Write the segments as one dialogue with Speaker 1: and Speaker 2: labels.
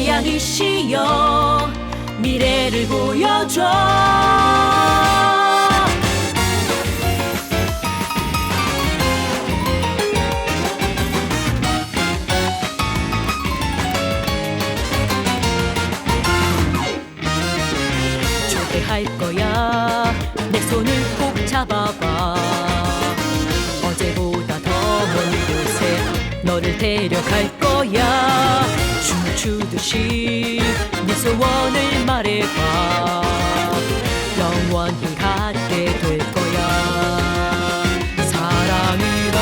Speaker 1: 태양이시여 미래를 보여줘. 초대할 거야. 내 손을 꼭 잡아봐. 어제보다 더 먼 곳에 너를 데려갈 거야 춤추듯이 네 소원을 말해봐. 영원히 갖게 될 거야. 사랑이란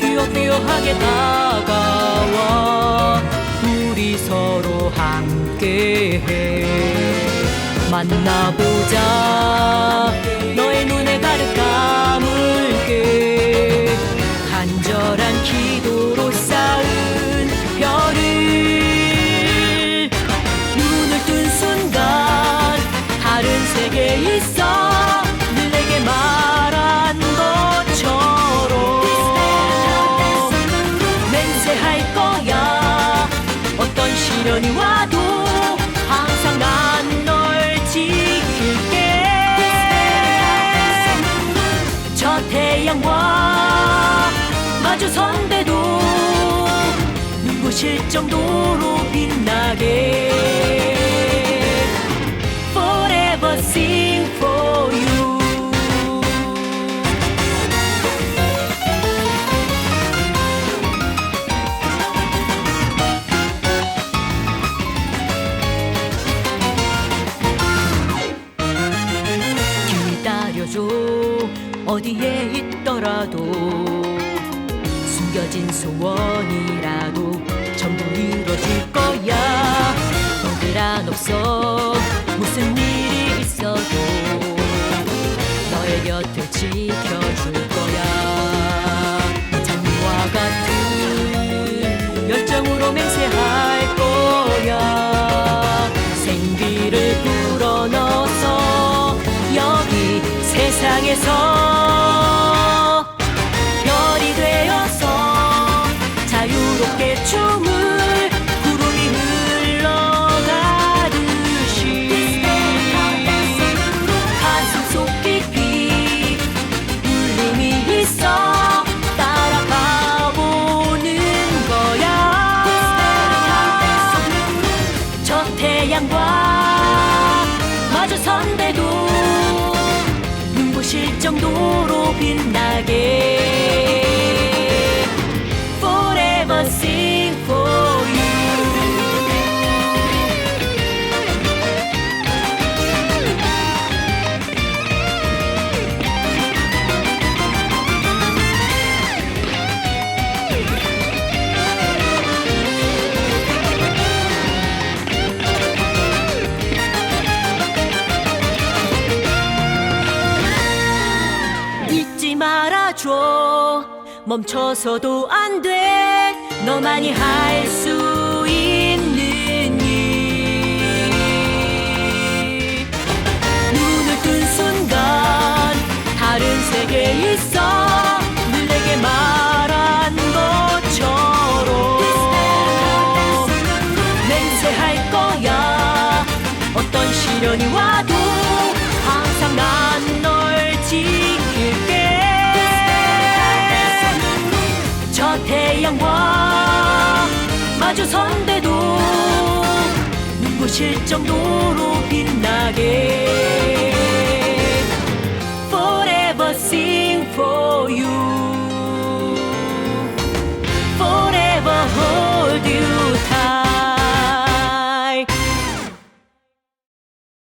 Speaker 1: 휘어휘어하게 다가와. 우리 서로 함께해. 만나보자 마주선데도 눈부실 정도로 빛나게. Forever sing for you. 기다려줘. 어디에 있더라도 숨겨진 소원이라도 전부 이뤄질 거야. 동그란 없어. 무슨 일이 있어도 너의 곁을 지켜줄 마주선데도 눈부실 정도로 빛나게 말아줘. 멈춰서도 안 돼. 너만이 할 수 있는 일. 눈을 뜬 순간 다른 세계에 있어. 늘 내게 말한 것처럼 맹세할 거야. 어떤 시련이 와도 주선대도 눈부실 정도로 빛나게 Forever sing for you